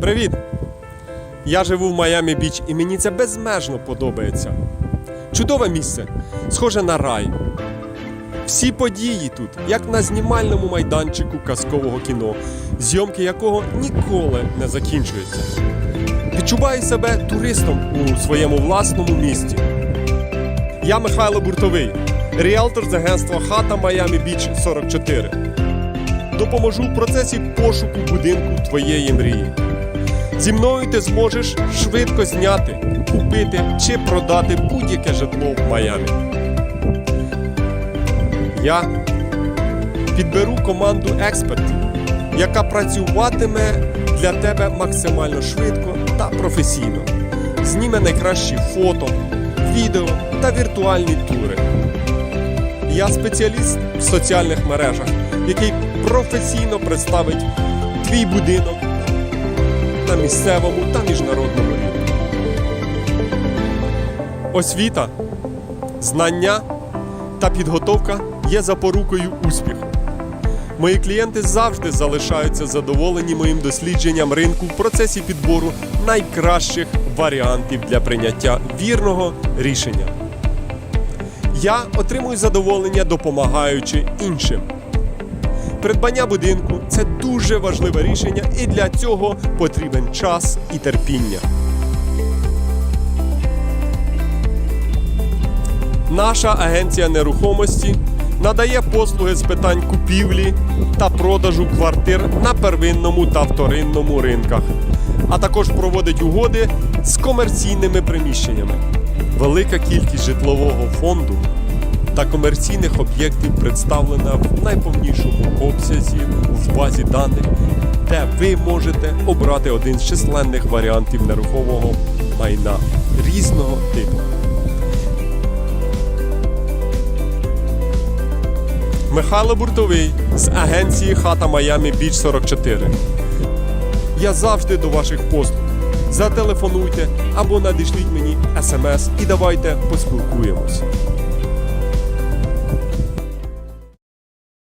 Привіт! Я живу в Майамі Біч і мені це безмежно подобається. Чудове місце, схоже на рай. Всі події тут, як на знімальному майданчику казкового кіно, зйомки якого ніколи не закінчуються. Відчуваю себе туристом у своєму власному місті. Я Михайло Буртовий, ріелтор з агентства Хата Майамі Біч 44. Допоможу в процесі пошуку будинку твоєї мрії. Зі мною ти зможеш швидко зняти, купити чи продати будь-яке житло в Майамі. Я підберу команду експертів, яка працюватиме для тебе максимально швидко та професійно. Зніме найкращі фото, відео та віртуальні тури. Я спеціаліст в соціальних мережах, який професійно представить твій будинок на місцевому та міжнародному рівні. Освіта, знання та підготовка є запорукою успіху. Мої клієнти завжди залишаються задоволені моїм дослідженням ринку в процесі підбору найкращих варіантів для прийняття вірного рішення. Я отримую задоволення, допомагаючи іншим. Придбання будинку це дуже важливе рішення, і для цього потрібен час і терпіння. Наша агенція нерухомості надає послуги з питань купівлі та продажу квартир на первинному та вторинному ринках, а також проводить угоди з комерційними приміщеннями. Велика кількість житлового фонду та комерційних об'єктів представлена в найповнішому обсязі в базі даних, де ви можете обрати один з численних варіантів нерухомого майна різного типу. Михайло Буртовий з агенції Хата Майамі Біч 44. Я завжди до ваших послуг. Зателефонуйте або надішліть мені смс і давайте поспілкуємось.